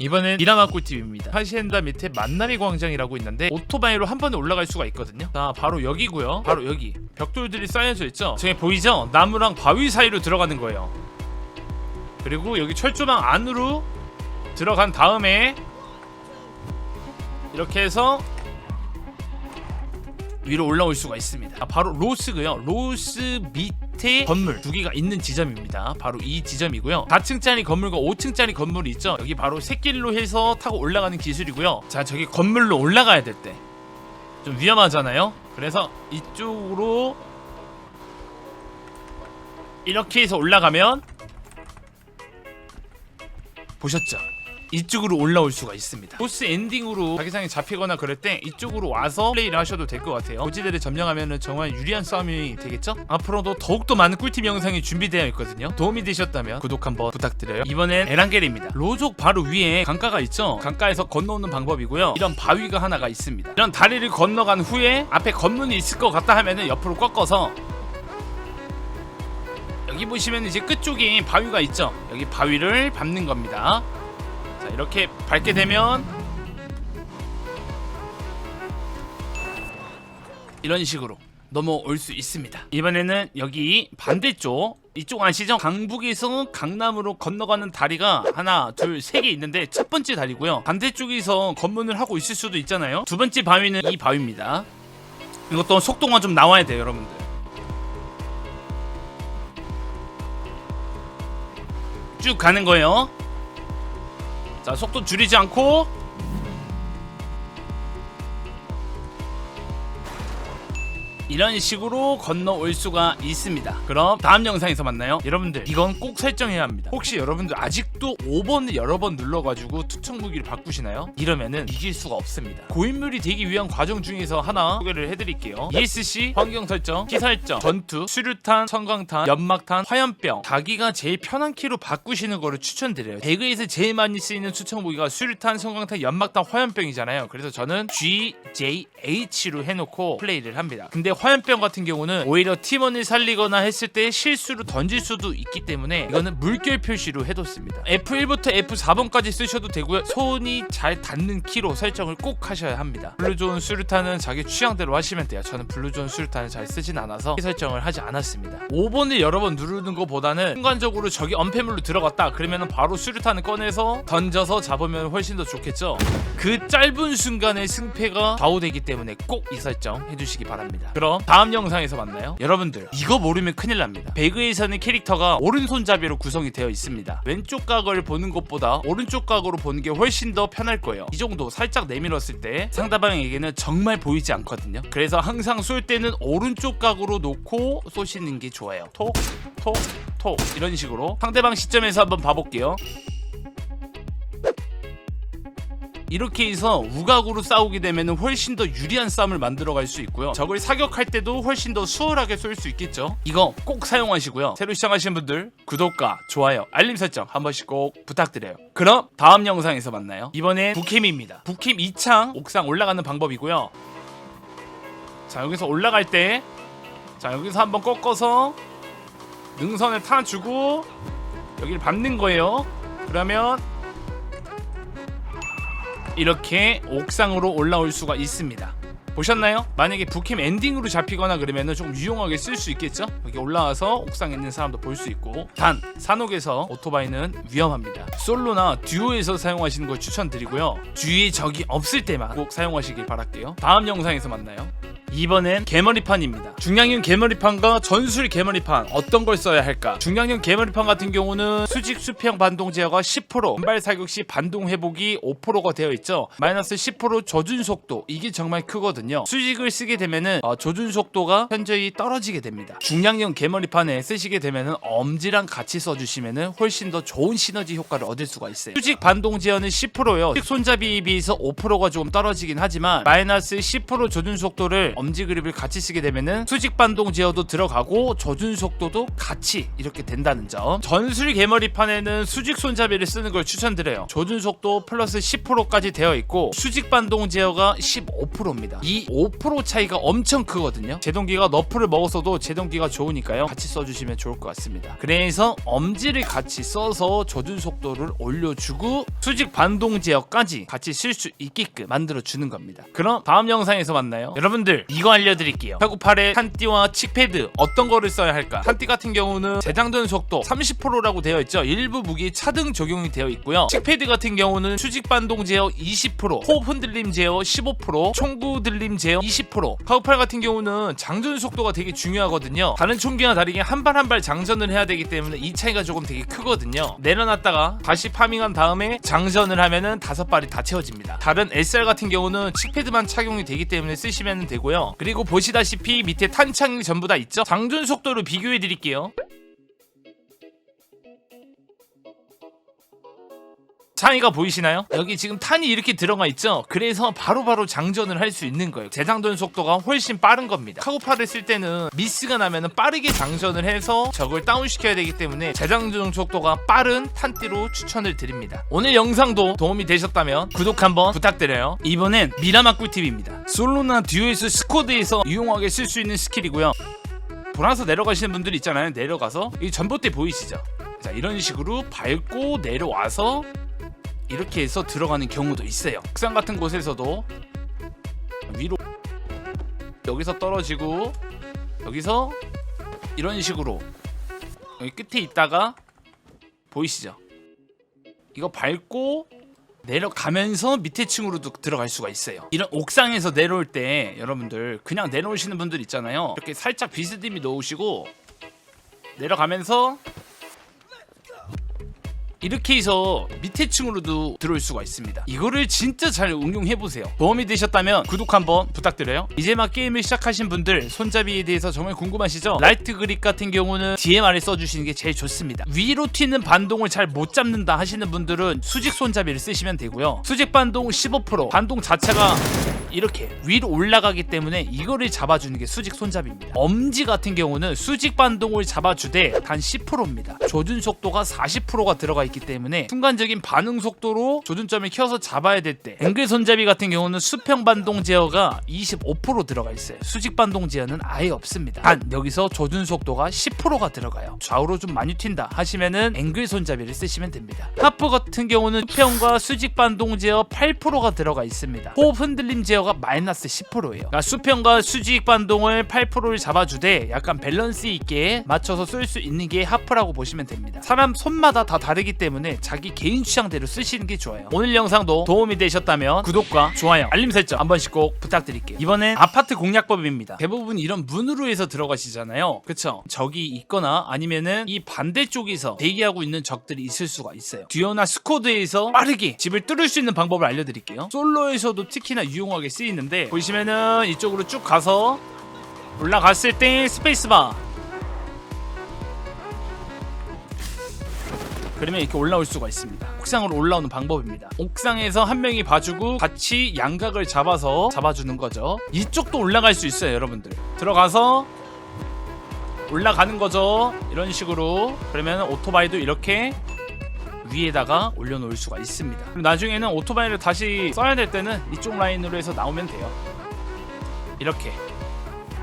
이번엔 미라마 꿀팁입니다. 하시엔다 밑에 만나미 광장이라고 있는데 오토바이로 한 번에 올라갈 수가 있거든요. 자 바로 여기고요. 바로 여기 벽돌들이 쌓여져 있죠. 저기 보이죠? 나무랑 바위 사이로 들어가는 거예요. 그리고 여기 철조망 안으로 들어간 다음에 이렇게 해서 위로 올라올 수가 있습니다. 아, 바로 로스고요. 로스 밑에 건물 두 개가 있는 지점입니다. 바로 이 지점이고요. 4층짜리 건물과 5층짜리 건물이 있죠. 여기 바로 새길로 해서 타고 올라가는 기술이고요. 자, 저기 건물로 올라가야 될 때. 좀 위험하잖아요. 그래서 이쪽으로 이렇게 해서 올라가면 보셨죠? 이쪽으로 올라올 수가 있습니다. 보스 엔딩으로 자기장이 잡히거나 그럴 때 이쪽으로 와서 플레이를 하셔도 될 것 같아요. 고지대를 점령하면 정말 유리한 싸움이 되겠죠? 앞으로도 더욱더 많은 꿀팁 영상이 준비되어 있거든요. 도움이 되셨다면 구독 한번 부탁드려요. 이번엔 에란겔입니다. 로족 바로 위에 강가가 있죠? 강가에서 건너오는 방법이고요. 이런 바위가 하나가 있습니다. 이런 다리를 건너간 후에 앞에 건문이 있을 것 같다 하면은 옆으로 꺾어서 여기 보시면 이제 끝쪽에 바위가 있죠. 여기 바위를 밟는 겁니다. 자 이렇게 밟게 되면 이런 식으로 넘어올 수 있습니다. 이번에는 여기 반대쪽 이쪽 아시죠? 강북에서 강남으로 건너가는 다리가 하나, 둘, 세 개 있는데 첫 번째 다리고요. 반대쪽에서 검문을 하고 있을 수도 있잖아요. 두 번째 바위는 이 바위입니다. 이것도 속도가 좀 나와야 돼요, 여러분들. 쭉 가는 거예요. 자, 속도 줄이지 않고 이런 식으로 건너올 수가 있습니다. 그럼 다음 영상에서 만나요. 여러분들 이건 꼭 설정해야 합니다. 혹시 여러분들 아직도 5번을 여러 번 눌러가지고 투척 무기를 바꾸시나요? 이러면은 이길 수가 없습니다. 고인물이 되기 위한 과정 중에서 하나 소개를 해드릴게요. ESC 환경 설정, 키 설정, 전투, 수류탄, 성광탄, 연막탄, 화염병 자기가 제일 편한 키로 바꾸시는 거를 추천드려요. 배그에서 제일 많이 쓰이는 추천 무기가 수류탄, 성광탄, 연막탄, 화염병이잖아요. 그래서 저는 GJH로 해놓고 플레이를 합니다. 근데 화염병 같은 경우는 오히려 팀원을 살리거나 했을 때 실수로 던질 수도 있기 때문에 이거는 물결 표시로 해뒀습니다. F1부터 F4번까지 쓰셔도 되고요. 손이 잘 닿는 키로 설정을 꼭 하셔야 합니다. 블루존 수류탄은 자기 취향대로 하시면 돼요. 저는 블루존 수류탄을 잘 쓰진 않아서 키 설정을 하지 않았습니다. 5번을 여러 번 누르는 것보다는 순간적으로 저기 엄폐물로 들어갔다 그러면 바로 수류탄을 꺼내서 던져서 잡으면 훨씬 더 좋겠죠. 그 짧은 순간에 승패가 좌우되기 때문에 꼭 이 설정 해주시기 바랍니다. 그럼 다음 영상에서 만나요. 여러분들 이거 모르면 큰일 납니다. 배그에서는 캐릭터가 오른손잡이로 구성이 되어 있습니다. 왼쪽 각을 보는 것보다 오른쪽 각으로 보는 게 훨씬 더 편할 거예요. 이 정도 살짝 내밀었을 때 상대방에게는 정말 보이지 않거든요. 그래서 항상 쏠 때는 오른쪽 각으로 놓고 쏘시는 게 좋아요. 톡, 톡, 톡 이런 식으로 상대방 시점에서 한번 봐볼게요. 이렇게 해서 우각으로 싸우게 되면 훨씬 더 유리한 싸움을 만들어갈 수 있고요. 적을 사격할 때도 훨씬 더 수월하게 쏠 수 있겠죠. 이거 꼭 사용하시고요. 새로 시청하시는 분들 구독과 좋아요, 알림 설정 한 번씩 꼭 부탁드려요. 그럼 다음 영상에서 만나요. 이번엔 북캠입니다. 북캠 2창 옥상 올라가는 방법이고요. 자 여기서 올라갈 때, 자 여기서 한번 꺾어서 능선을 타주고 여기를 밟는 거예요. 그러면 이렇게 옥상으로 올라올 수가 있습니다. 보셨나요? 만약에 북캠 엔딩으로 잡히거나 그러면 좀 유용하게 쓸 수 있겠죠? 여기 올라와서 옥상에 있는 사람도 볼 수 있고 단 산옥에서 오토바이는 위험합니다. 솔로나 듀오에서 사용하시는 걸 추천드리고요. 주위에 적이 없을 때만 꼭 사용하시길 바랄게요. 다음 영상에서 만나요. 이번엔 개머리판입니다. 중량형 개머리판과 전술 개머리판 어떤 걸 써야 할까? 중량형 개머리판 같은 경우는 수직 수평 반동 제어가 10%, 단발 사격 시 반동 회복이 5%가 되어 있죠. 마이너스 10% 조준 속도 이게 정말 크거든요. 수직을 쓰게 되면은 어, 조준 속도가 현저히 떨어지게 됩니다. 중량형 개머리판에 쓰시게 되면은 엄지랑 같이 써주시면은 훨씬 더 좋은 시너지 효과를 얻을 수가 있어요. 수직 반동 제어는 10%요. 수직 손잡이에 비해서 5%가 조금 떨어지긴 하지만 마이너스 10% 조준 속도를 엄지 그립을 같이 쓰게 되면은 수직 반동 제어도 들어가고 조준 속도도 같이 이렇게 된다는 점. 전술 개머리판에는 수직 손잡이를 쓰는 걸 추천드려요. 조준 속도 플러스 10%까지 되어 있고 수직 반동 제어가 15%입니다. 이 5% 차이가 엄청 크거든요. 제동기가 너프를 먹었어도 제동기가 좋으니까요. 같이 써주시면 좋을 것 같습니다. 그래서 엄지를 같이 써서 조준 속도를 올려주고 수직 반동 제어까지 같이 쓸 수 있게끔 만들어 주는 겁니다. 그럼 다음 영상에서 만나요. 여러분들 이거 알려드릴게요. 898의 탄띠와 칙패드 어떤 거를 써야 할까? 탄띠 같은 경우는 재장전 속도 30%라고 되어 있죠. 일부 무기 차등 적용이 되어 있고요. 칙패드 같은 경우는 수직 반동 제어 20%, 호흡 흔들림 제어 15%, 총구 들림 제어 20%. 카우팔 같은 경우는 장전 속도가 되게 중요하거든요. 다른 총기와 다르게 한 발 한 발 장전을 해야 되기 때문에 이 차이가 조금 되게 크거든요. 내려놨다가 다시 파밍한 다음에 장전을 하면은 다섯 발이 다 채워집니다. 다른 SR 같은 경우는 칙패드만 착용이 되기 때문에 쓰시면 되고요. 그리고 보시다시피 밑에 탄창이 전부 다 있죠. 장전 속도를 비교해 드릴게요. 차이가 보이시나요? 여기 지금 탄이 이렇게 들어가 있죠? 그래서 바로 바로 장전을 할 수 있는 거예요. 재장전 속도가 훨씬 빠른 겁니다. 카고파를 쓸 때는 미스가 나면은 빠르게 장전을 해서 적을 다운시켜야 되기 때문에 재장전 속도가 빠른 탄띠로 추천을 드립니다. 오늘 영상도 도움이 되셨다면 구독 한번 부탁드려요. 이번엔 미라마 꿀팁입니다. 솔로나 듀오에서 스쿼드에서 유용하게 쓸 수 있는 스킬이고요. 돌아서 내려가시는 분들 있잖아요. 내려가서 이 전봇대 보이시죠? 자 이런 식으로 밟고 내려와서 이렇게 해서 들어가는 경우도 있어요. 옥상 같은 곳에서도 위로 여기서 떨어지고 여기서 이런 식으로 여기 끝에 있다가 보이시죠? 이거 밟고 내려가면서 밑에 층으로도 들어갈 수가 있어요. 이런 옥상에서 내려올 때 여러분들 그냥 내려오시는 분들 있잖아요. 이렇게 살짝 비스듬히 놓으시고 내려가면서 이렇게 해서 밑에 층으로도 들어올 수가 있습니다. 이거를 진짜 잘 응용해 보세요. 도움이 되셨다면 구독 한번 부탁드려요. 이제 막 게임을 시작하신 분들 손잡이에 대해서 정말 궁금하시죠? 라이트 그립 같은 경우는 DMR을 써주시는 게 제일 좋습니다. 위로 튀는 반동을 잘 못 잡는다 하시는 분들은 수직 손잡이를 쓰시면 되고요. 수직 반동 15% 반동 자체가 이렇게 위로 올라가기 때문에 이거를 잡아주는 게 수직 손잡이입니다. 엄지 같은 경우는 수직 반동을 잡아주되 단 10%입니다. 조준 속도가 40%가 들어가 있기 때문에 순간적인 반응 속도로 조준점을 켜서 잡아야 될 때 앵글 손잡이 같은 경우는 수평 반동 제어가 25% 들어가 있어요. 수직 반동 제어는 아예 없습니다. 단 여기서 조준 속도가 10%가 들어가요. 좌우로 좀 많이 튄다 하시면은 앵글 손잡이를 쓰시면 됩니다. 하프 같은 경우는 수평과 수직 반동 제어 8%가 들어가 있습니다. 호흡 흔들림 제어가 마이너스 10%예요. 그러니까 수평과 수직 반동을 8%를 잡아주되 약간 밸런스 있게 맞춰서 쓸 수 있는 게 하프라고 보시면 됩니다. 사람 손마다 다 다르기 때문에 자기 개인 취향대로 쓰시는 게 좋아요. 오늘 영상도 도움이 되셨다면 구독과 좋아요, 알림 설정 한 번씩 꼭 부탁드릴게요. 이번엔 아파트 공략법입니다. 대부분 이런 문으로 해서 들어가시잖아요. 그쵸? 적이 있거나 아니면은 이 반대쪽에서 대기하고 있는 적들이 있을 수가 있어요. 듀오나 스쿼드에서 빠르게 집을 뚫을 수 있는 방법을 알려드릴게요. 솔로에서도 특히나 유용하게 쓰이는데 보시면은 이쪽으로 쭉 가서 올라갔을 때 스페이스바 그러면 이렇게 올라올 수가 있습니다. 옥상으로 올라오는 방법입니다. 옥상에서 한 명이 봐주고 같이 양각을 잡아서 잡아주는 거죠. 이쪽도 올라갈 수 있어요, 여러분들. 들어가서 올라가는 거죠. 이런 식으로. 그러면 오토바이도 이렇게 위에다가 올려놓을 수가 있습니다. 나중에는 오토바이를 다시 써야 될 때는 이쪽 라인으로 해서 나오면 돼요. 이렇게.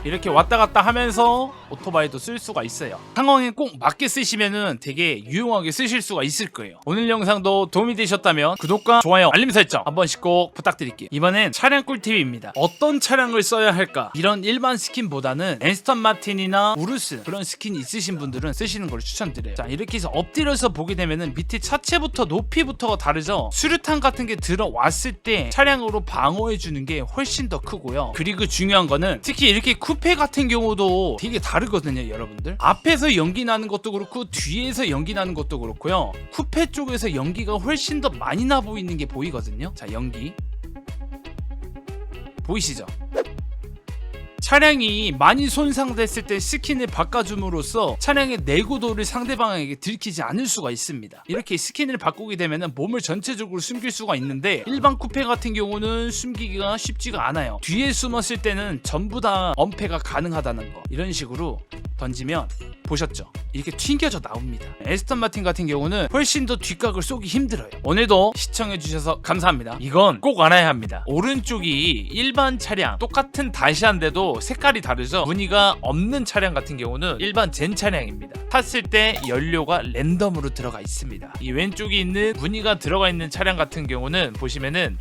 이렇게 왔다 갔다 하면서 오토바이도 쓸 수가 있어요. 상황에 꼭 맞게 쓰시면은 되게 유용하게 쓰실 수가 있을 거예요. 오늘 영상도 도움이 되셨다면 구독과 좋아요, 알림 설정 한 번씩 꼭 부탁드릴게요. 이번엔 차량 꿀팁입니다. 어떤 차량을 써야 할까? 이런 일반 스킨보다는 앤스턴 마틴이나 우르스 그런 스킨 있으신 분들은 쓰시는 걸 추천드려요. 자 이렇게 해서 엎드려서 보게 되면은 밑에 차체부터 높이부터가 다르죠. 수류탄 같은 게 들어왔을 때 차량으로 방어해 주는 게 훨씬 더 크고요. 그리고 중요한 거는 특히 이렇게 쿠페 같은 경우도 되게 다 르거든요, 여러분들. 앞에서 연기 나는 것도 그렇고 뒤에서 연기 나는 것도 그렇고요. 쿠페 쪽에서 연기가 훨씬 더 많이 나 보이는 게 보이거든요. 자, 연기. 보이시죠? 차량이 많이 손상됐을 때 스킨을 바꿔줌으로써 차량의 내구도를 상대방에게 들키지 않을 수가 있습니다. 이렇게 스킨을 바꾸게 되면 몸을 전체적으로 숨길 수가 있는데 일반 쿠페 같은 경우는 숨기기가 쉽지가 않아요. 뒤에 숨었을 때는 전부 다 엄폐가 가능하다는 거. 이런 식으로 던지면 보셨죠? 이렇게 튕겨져 나옵니다. 에스턴 마틴 같은 경우는 훨씬 더 뒷각을 쏘기 힘들어요. 오늘도 시청해주셔서 감사합니다. 이건 꼭 알아야 합니다. 오른쪽이 일반 차량 똑같은 다시한데도 색깔이 다르죠? 무늬가 없는 차량 같은 경우는 일반 젠 차량입니다. 탔을 때 연료가 랜덤으로 들어가 있습니다. 이 왼쪽에 있는 무늬가 들어가 있는 차량 같은 경우는 보시면은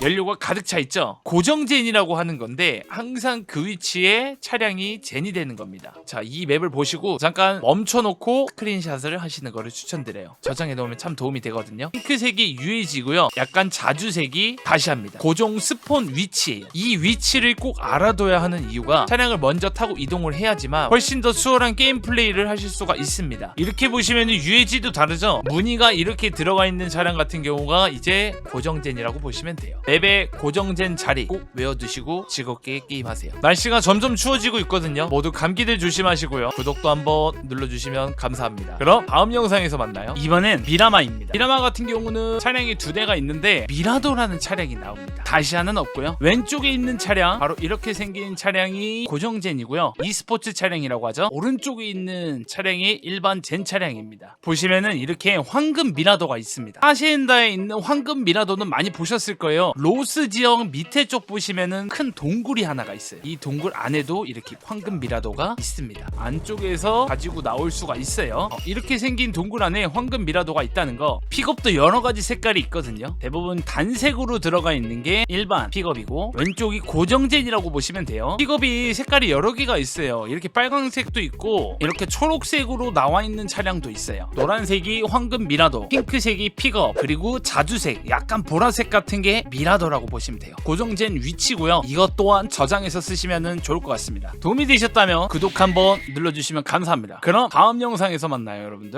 연료가 가득 차 있죠. 고정 젠이라고 하는 건데 항상 그 위치에 차량이 젠이 되는 겁니다. 자, 이 맵을 보시고 잠깐 멈춰놓고 스크린샷을 하시는 거를 추천드려요. 저장해 놓으면 참 도움이 되거든요. 핑크색이 UAG고요. 약간 자주색이 다시 합니다. 고정 스폰 위치예요. 이 위치를 꼭 알아둬야 하는 이유가 차량을 먼저 타고 이동을 해야지만 훨씬 더 수월한 게임 플레이를 하실 수가 있습니다. 이렇게 보시면 UAG도 다르죠. 무늬가 이렇게 들어가 있는 차량 같은 경우가 이제 고정 젠이라고 보시면 돼요. 맵의 고정젠 자리 꼭 외워두시고 즐겁게 게임하세요. 날씨가 점점 추워지고 있거든요. 모두 감기들 조심하시고요. 구독도 한번 눌러주시면 감사합니다. 그럼 다음 영상에서 만나요. 이번엔 미라마입니다. 미라마 같은 경우는 차량이 두 대가 있는데 미라도라는 차량이 나옵니다. 다시아는 없고요. 왼쪽에 있는 차량 바로 이렇게 생긴 차량이 고정젠이고요. e스포츠 차량이라고 하죠. 오른쪽에 있는 차량이 일반 젠 차량입니다. 보시면은 이렇게 황금 미라도가 있습니다. 하시엔다에 있는 황금 미라도는 많이 보셨을 거예요. 로스 지역 밑에 쪽 보시면은 큰 동굴이 하나가 있어요. 이 동굴 안에도 이렇게 황금 미라도가 있습니다. 안쪽에서 가지고 나올 수가 있어요. 어, 이렇게 생긴 동굴 안에 황금 미라도가 있다는 거. 픽업도 여러 가지 색깔이 있거든요. 대부분 단색으로 들어가 있는 게 일반 픽업이고 왼쪽이 고정젠이라고 보시면 돼요. 픽업이 색깔이 여러 개가 있어요. 이렇게 빨강색도 있고 이렇게 초록색으로 나와 있는 차량도 있어요. 노란색이 황금 미라도, 핑크색이 픽업, 그리고 자주색, 약간 보라색 같은 게 미라 도라고 보시면 돼요. 고정젠 위치고요. 이것 또한 저장해서 쓰시면 좋을 것 같습니다. 도움이 되셨다면 구독 한번 눌러주시면 감사합니다. 그럼 다음 영상에서 만나요, 여러분들.